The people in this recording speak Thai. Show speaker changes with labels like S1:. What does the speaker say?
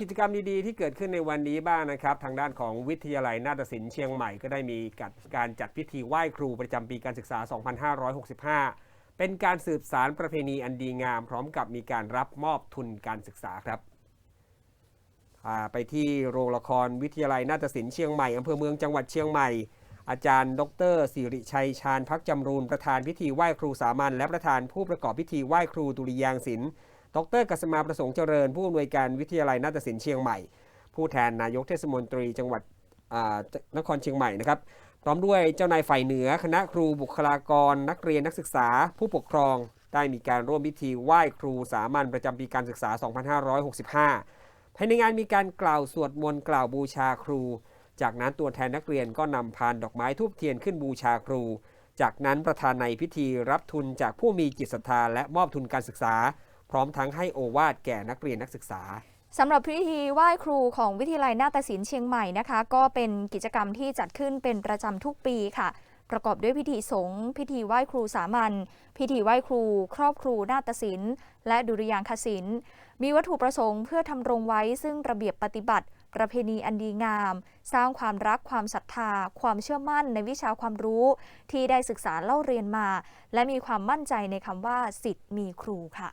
S1: กิจกรรมดีๆ ที่เกิดขึ้นในวันนี้บ้างนะครับ ทางด้านของวิทยาลัยนาฏศิลป์เชียงใหม่ก็ได้มีการจัดพิธีไหว้ครูประจำปีการศึกษา 2565 เป็นการสืบสารประเพณีอันดีงาม พร้อมกับมีการรับมอบทุนการศึกษาครับไปที่โรงละครวิทยาลัยนาฏศิลป์เชียงใหม่อำเภอเมืองจังหวัดเชียงใหม่ อาจารย์ ดรสิริชัยชาญพักจำรูนประธานพิธีไหว้ครูสามัญและประธานผู้ประกอบพิธีไหว้ครูดุริยางศิลป์ ดรกัสมาประสงค์เจริญ ผู้อำนวยการวิทยาลัยนาฏศิลป์เชียงใหม่ ผู้แทนนายกเทศมนตรีจังหวัดนครเชียงใหม่นะครับพร้อมด้วยเจ้านายฝ่ายเหนือ คณะครูบุคลากร นักเรียนนักศึกษา ผู้ปกครอง ได้มีการร่วมพิธีไหว้ครูสามัญประจำปีการศึกษา 2565 ภายในงานมีการกล่าวสวดมนต์กล่าวบูชาครู จากนั้นตัวแทนนักเรียนก็นำพานดอกไม้ทูบเทียนขึ้นบูชาครู จากนั้นประธานในพิธีรับทุนจากผู้มีจิตศรัทธาและมอบทุนการศึกษา พร้อมทั้งให้โอวาทแก่นักเรียนนักศึกษา
S2: สำหรับพิธีไหว้ครูของวิทยาลัยนาฏศิลป์เชียงใหม่นะคะ ก็เป็นกิจกรรมที่จัดขึ้นเป็นประจำทุกปีค่ะ ประกอบด้วยพิธีสงฆ์พิธีไหว้ครูสามัญพิธีไหว้ครู ครอบครูนาฏศิลป์และดุริยางคศิลป์มีวัตถุประสงค์เพื่อทำรงไว้ซึ่งระเบียบปฏิบัติ ประเพณีอันดีงาม สร้างความรักความศรัทธา ความเชื่อมั่นในวิชาความรู้ ที่ได้ศึกษาเล่าเรียนมา และมีความมั่นใจในคำว่าสิทธิ์มีครูค่ะ